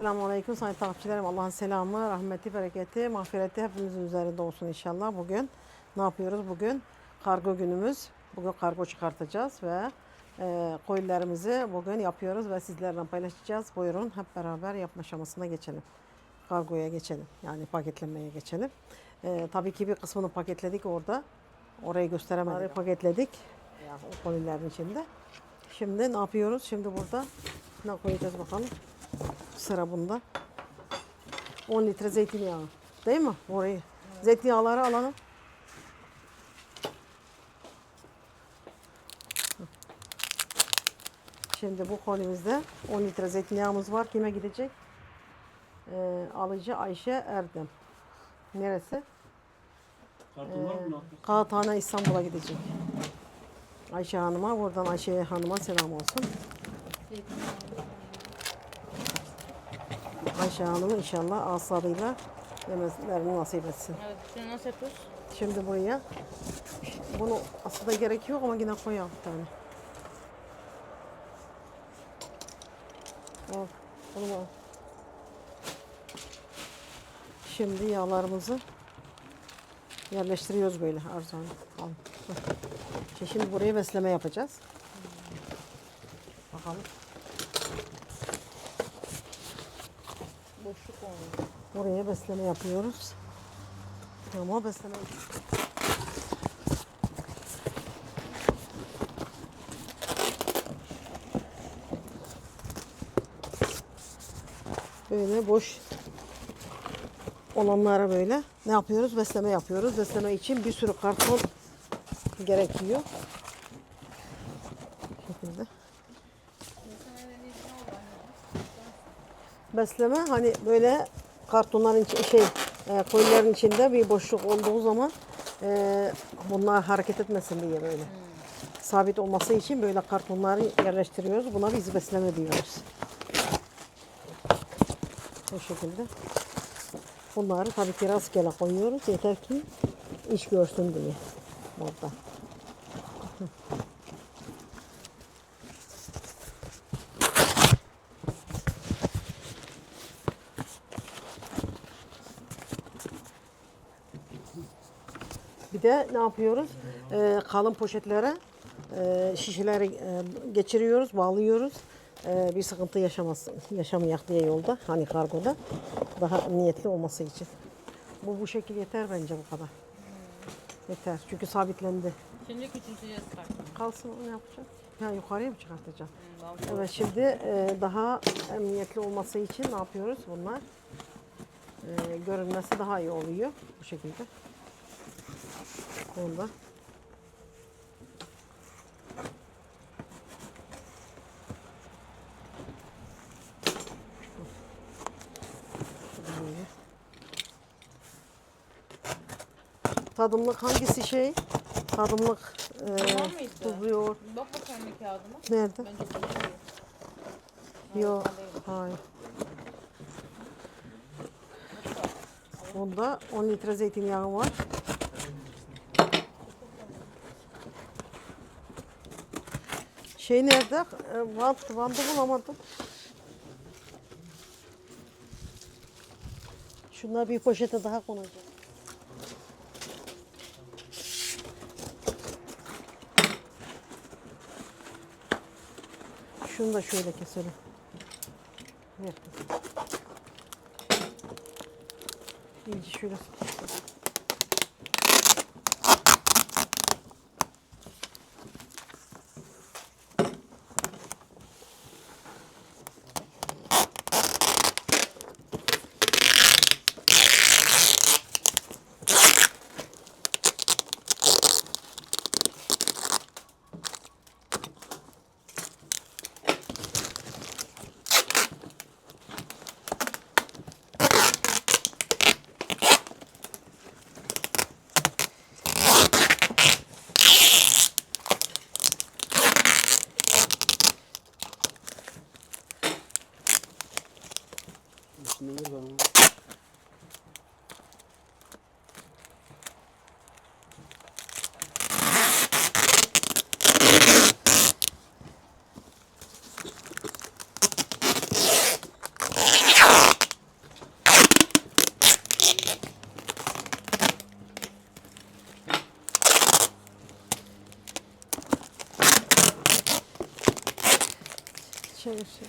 Selamun Aleyküm sayın takipçilerim. Allah'ın selamı, rahmeti, bereketi, mağfireti hepimizin üzerinde olsun inşallah. Bugün ne yapıyoruz? Bugün kargo günümüz. Bugün kargo çıkartacağız ve e, koyunlarımızı bugün yapıyoruz ve sizlerle paylaşacağız. Buyurun hep beraber yapma aşamasına geçelim. Kargoya geçelim. Yani paketlemeye geçelim. E, tabii ki bir kısmını paketledik orada. Orayı gösteremedik. Orayı paketledik. Yani o koyunların içinde. Şimdi ne yapıyoruz? Şimdi burada ne koyacağız bakalım. Sıra bunda. 10 litre zeytinyağı. Değil mi? Orayı. Zeytinyağları alalım. Şimdi bu kolimizde 10 litre zeytinyağımız var. Kime gidecek? Ee, alıcı Ayşe Erdem. Neresi? Nakli? Kağıthane İstanbul'a gidecek. Ayşe Hanım'a, buradan Ayşe Hanım'a selam olsun. Ayşe Hanım inşallah asabıyla yemelerini nasip etsin. Evet, şunu nasıl yapıyoruz? Şimdi buraya bunu aslında gerek yok ama yine koyalım bir tane. Al, bunu al. Şimdi yağlarımızı yerleştiriyoruz böyle Arzu Hanım. Al. Şimdi buraya besleme yapacağız. Bakalım. Boşluk olmuyor. Buraya besleme yapıyoruz. Ama besleme Böyle boş olanlara böyle ne yapıyoruz? Besleme yapıyoruz. Besleme için bir sürü karton gerekiyor. Bu şekilde. Besleme hani böyle kartonların şey e, koyunların içinde bir boşluk olduğu zaman e, bunlar hareket etmesin diye böyle. Sabit olması için böyle kartonları yerleştiriyoruz. Buna biz besleme diyoruz. Bu şekilde. Bunları tabii ki rastgele koyuyoruz. Yeter ki iş görsün diye. Orada. Bir de ne yapıyoruz? Ee, kalın poşetlere e, şişeleri e, geçiriyoruz, bağlıyoruz. Ee, bir sıkıntı yaşamasın, yaşamayak diye yolda, hani kargoda daha niyetli olması için. Bu bu şekil yeter bence bu kadar. Yeter çünkü sabitlendi. Şimdi küçülteceğiz kartını. Kalsın ne yapacağım? Ha yukarıya mı çıkartacağım? Evet şimdi e, daha emniyetli olması için ne yapıyoruz bunlar? E, görünmesi daha iyi oluyor bu şekilde. Onda. Tadımlık hangisi şey? Tadımlık e, Tamam tuzlu yoğurt. Bak bakalım kağıdıma. Nerede? Bence. Yok. Hayır. Bunda 10 litre zeytinyağı var. Şey nerede? E, Vant, vantı bulamadım. Şunlar bir poşete daha konacak. Şunu da şöyle keselim. Kızım. İyice şöyle sıkıştır. İçinde yer var ama. Her şey.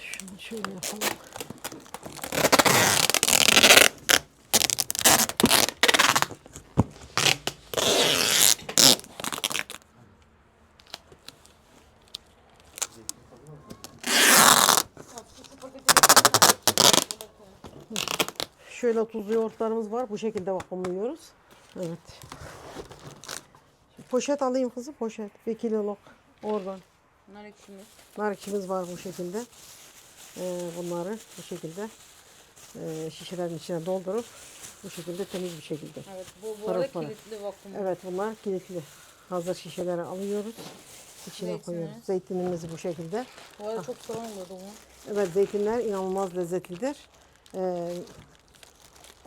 Şunu şöyle yapalım. Şöyle tuzlu yoğurtlarımız var. Bu şekilde vakumluyoruz. Evet. Poşet alayım kızım poşet. Bir kiloluk oradan. Bunlar ekşimiz. Nar ekşimiz var bu şekilde. Ee, bunları bu şekilde e, şişelerin içine doldurup bu şekilde temiz bir şekilde. Evet bu, bu arada kilitli vakum. Evet bunlar kilitli. Hazır şişeleri alıyoruz. İçine Zeytini. koyuyoruz. Zeytinimizi bu şekilde. Bu arada çok sorun oluyordu bu. Evet zeytinler inanılmaz lezzetlidir. Ee,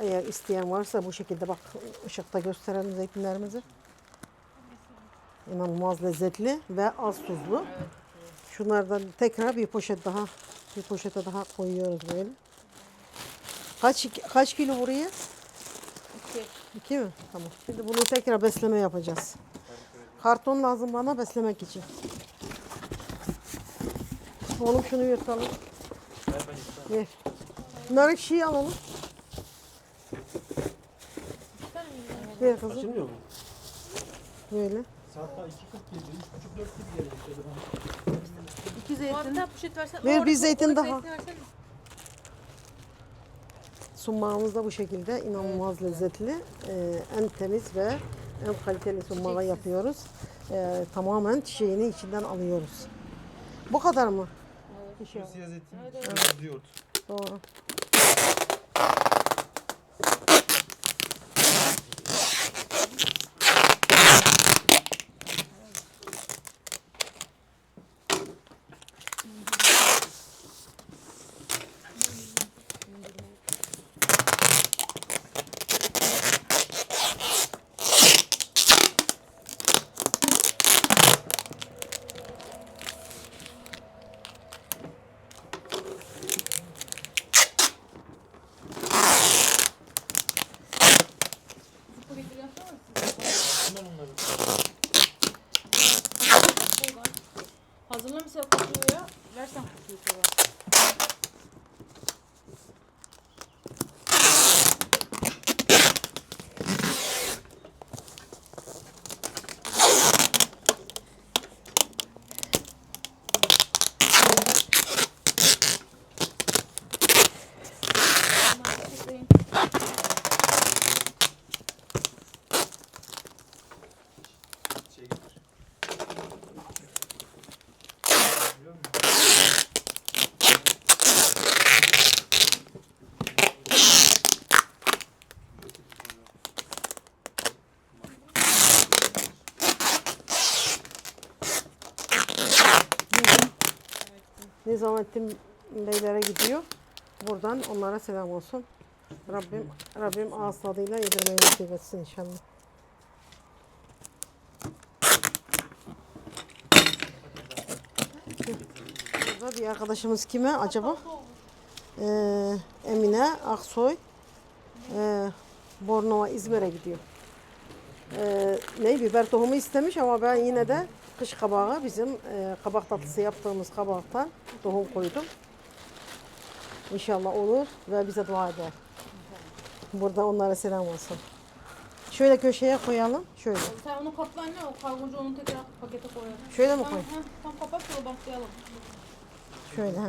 eğer isteyen varsa bu şekilde bak ışıkta gösterelim zeytinlerimizi. İnanılmaz lezzetli ve az tuzlu. Şunlardan tekrar bir poşet daha bir poşete daha koyuyoruz böyle. Kaç kaç kilo buraya? İki. İki mi? Tamam. Şimdi bunu tekrar besleme yapacağız. Karton lazım bana beslemek için. Oğlum şunu yırtalım. Ver. Nar ekşiyi alalım. Ver kızım. Açılmıyor mu? Böyle. Saat daha 2.47, 3.30-4 gibi geliyor. işte. İki zeytin. arada poşet versene. Ver bir zeytin daha. Summağımız da bu şekilde inanılmaz lezzetli. Ee, en temiz ve en kaliteli Çiçeksiz. yapıyoruz. Ee, tamamen çiçeğini içinden alıyoruz. Bu kadar mı? Bir şey yok. Siyah zeytin, Evet, evet. yoğurt. Doğru. Bu getiriyor musun? Bunlar onları. Buradan. Hazırlamışsa kokuyor ya. Versen kokuyor sonra. Bunlar çiçekleyin. Şey getir. Biliyor musun? Nizamettin Beylere gidiyor. Buradan onlara selam olsun. Rabbim Rabbim ağız tadıyla yedirmeyi nasip etsin inşallah. Burada bir arkadaşımız kime acaba? Ee, Emine Aksoy. Ee, Bornova İzmir'e gidiyor. Ee, ne biber tohumu istemiş ama ben yine de kış kabağı bizim e, kabak tatlısı yaptığımız kabaktan tohum koydum. İnşallah olur ve bize dua eder. Burada onlara selam olsun. Şöyle köşeye koyalım. Şöyle. Sen onu kapla anne, o kargoncu onu tekrar pakete koyalım. Şöyle mi koy? heh, tam kapat sonra başlayalım. Şöyle ha.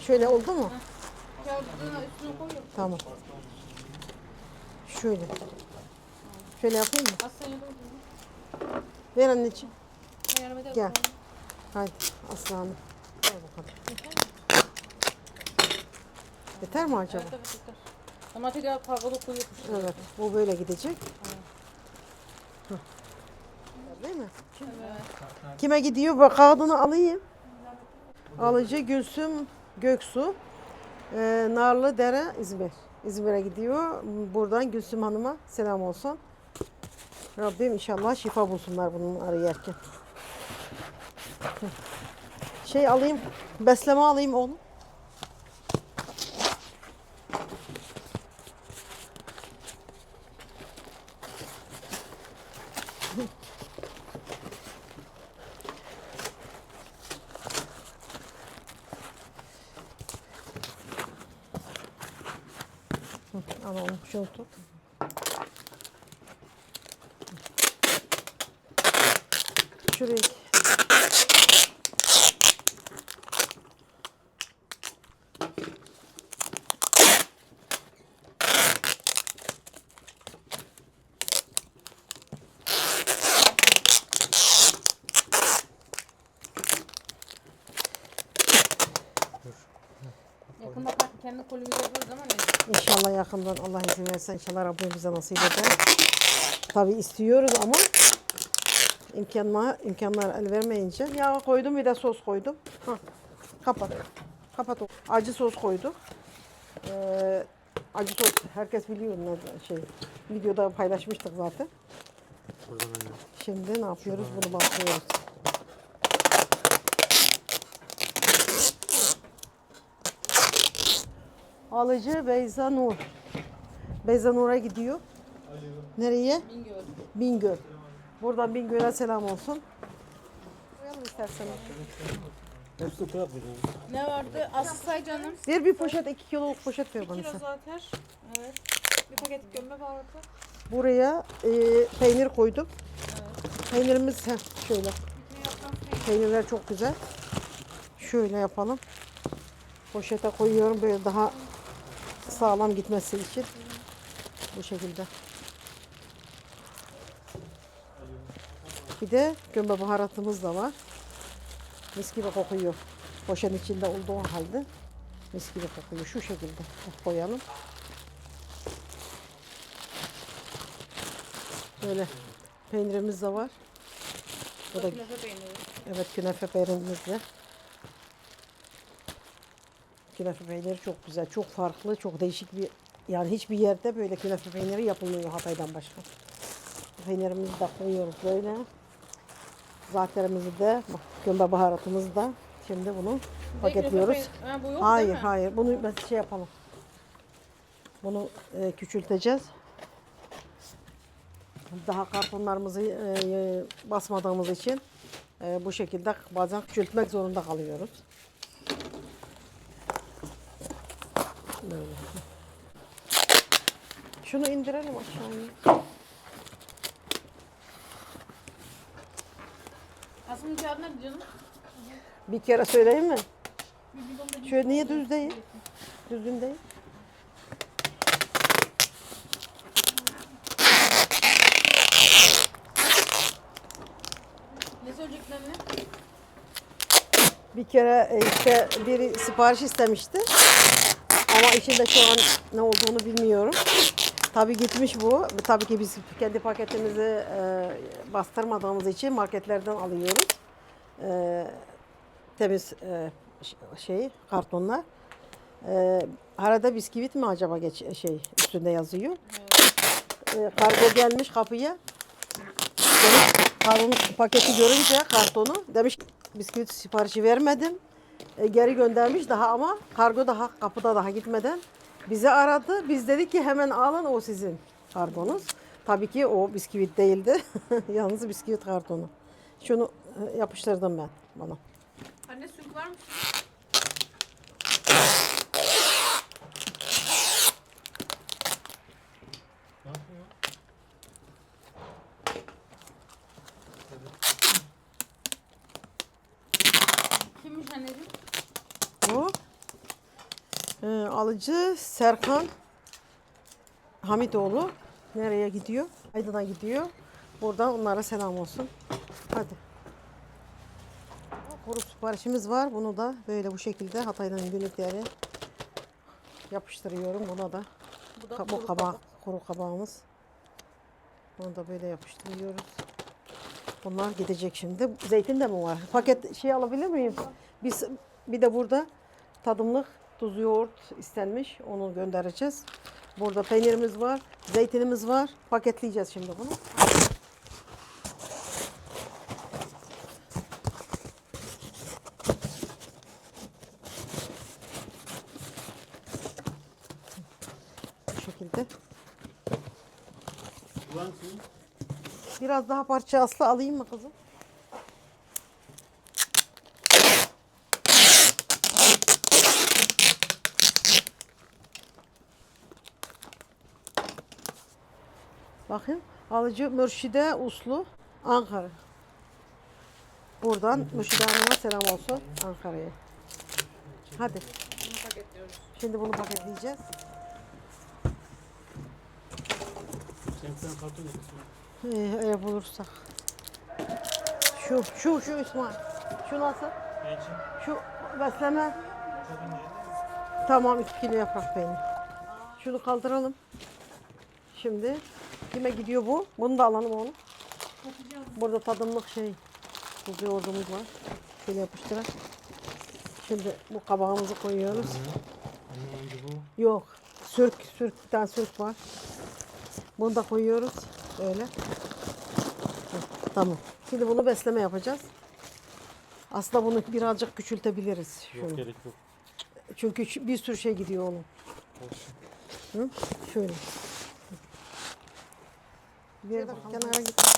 Şöyle oldu mu? Koy. Tamam. Şöyle. Şöyle yapayım mı? Ver anneciğim. Gel. Haydi aslanım. Gel bakalım. Yeter mi acaba? Evet evet yeter. Ama tekrar kargoda koyuyormuş. Evet. Bu böyle gidecek. Hı. Değil mi? Evet. Kime gidiyor? Bak kağıdını alayım. Alıcı Gülsüm Göksu. Ee, Narlı Dere İzmir. İzmir'e gidiyor. Buradan Gülsüm Hanım'a selam olsun. Rabbim inşallah şifa bulsunlar bunları yerken. Şey alayım, besleme alayım oğlum. Oğlum şunu tut. Şuraya. Yakında kendi kolimizi yaparız ama ne? İnşallah yakından Allah izin verirse inşallah Rabbim bize nasip eder. Tabi istiyoruz ama imkanlar, imkanlar el vermeyince yağ koydum bir de sos koydum. Hah, kapat. Kapat. o. Acı sos koyduk. Ee, acı sos herkes biliyor ne şey. Videoda paylaşmıştık zaten. Şimdi ne yapıyoruz? Bunu basıyoruz. Alıcı Beyza Nur. Beyza Nur'a gidiyor. Nereye? Bingöl. Bingöl. Buradan Bingöl'e selam olsun. Koyalım istersen. Ne vardı? Say canım. Bir bir poşet, iki kiloluk poşet ver bana Kilo sen. zaten. Evet. Bir paket gömme baharatı. Buraya e, peynir koydum. Peynirimiz heh, şöyle. Kilo. Peynirler çok güzel. Şöyle yapalım. Poşete koyuyorum böyle daha sağlam gitmesi için. Bu şekilde. Bir de gömbe baharatımız da var. Mis gibi kokuyor. Poşetin içinde olduğu halde mis gibi kokuyor. Şu şekilde koyalım. Böyle peynirimiz de var. Bu da. Evet künefe peynirimizle. Künefe peyniri çok güzel, çok farklı, çok değişik bir yani hiçbir yerde böyle künefe peyniri yapılmıyor Hatay'dan başka. Peynirimizi de koyuyoruz böyle. Zaterimizi de, bak, gömbe baharatımızı da şimdi bunu paketliyoruz. Ha, bu yok Hayır, değil mi? hayır. Bunu ben şey yapalım. Bunu e, küçülteceğiz. Daha kartonlarımızı e, e, basmadığımız için e, bu şekilde bazen küçültmek zorunda kalıyoruz. Böyle. Şunu indirelim aşağıya. Aslında kağıt ne canım? Bir kere söyleyeyim mi? Şöyle niye düz değil? Düzgün değil. Ne söyleyecektin anne? Bir kere e, işte biri sipariş istemişti. Ama içinde şu an ne olduğunu bilmiyorum. Tabii gitmiş bu. Tabii ki biz kendi paketimizi e, bastırmadığımız için marketlerden alıyoruz. E, temiz e, şey kartonlar. E, arada bisküvit mi acaba geç şey üstünde yazıyor. E, kargo gelmiş kapıya. Demiş, kargon paketi görünce kartonu demiş bisküvit siparişi vermedim. E, geri göndermiş daha ama kargo daha kapıda daha gitmeden bizi aradı. Biz dedik ki hemen alın o sizin kargonuz. Tabii ki o bisküvit değildi. Yalnız bisküvit kartonu. Şunu e, yapıştırdım ben bana. Anne süt var mı? Ne yapıyor? Kimmiş anneciğim? Bu e, alıcı Serkan Hamitoğlu nereye gidiyor? Aydın'a gidiyor. Buradan onlara selam olsun. Hadi. Kuru siparişimiz var. Bunu da böyle bu şekilde Hatay'dan günlükleri yapıştırıyorum. Buna da Bu da Ka- kuru kabak, kuru kabağımız. Bunu da böyle yapıştırıyoruz. Bunlar gidecek şimdi. Zeytin de mi var? Paket şey alabilir miyim? Biz bir de burada tadımlık Tuz yoğurt istenmiş. Onu göndereceğiz. Burada peynirimiz var. Zeytinimiz var. Paketleyeceğiz şimdi bunu. Bu şekilde. Biraz daha parça aslı alayım mı kızım? Bakın alıcı Mürşide Uslu Ankara. Buradan Mürşide Hanım'a selam olsun Ankara'ya. Hadi şimdi bunu paketleyeceğiz. Sen karton yapıyorsun. Ee, eğer bulursak. Şu, şu, şu İsmail. Şu nasıl? Şu besleme. Tamam 2 kilo yaprak peynir. Şunu kaldıralım. Şimdi kime gidiyor bu? Bunu da alalım onu. Burada tadımlık şey. Bu yoğurdumuz var. Şöyle yapıştırak. Şimdi bu kabağımızı koyuyoruz. Bu. Yok. Sürk, sürk bir tane sürk var. Bunu da koyuyoruz. Öyle. Hı, Tamam. Şimdi bunu besleme yapacağız. Aslında bunu birazcık küçültebiliriz. Şunu. Yok gerek yok. Çünkü bir sürü şey gidiyor oğlum. Hı? Şöyle. Bir kenara git.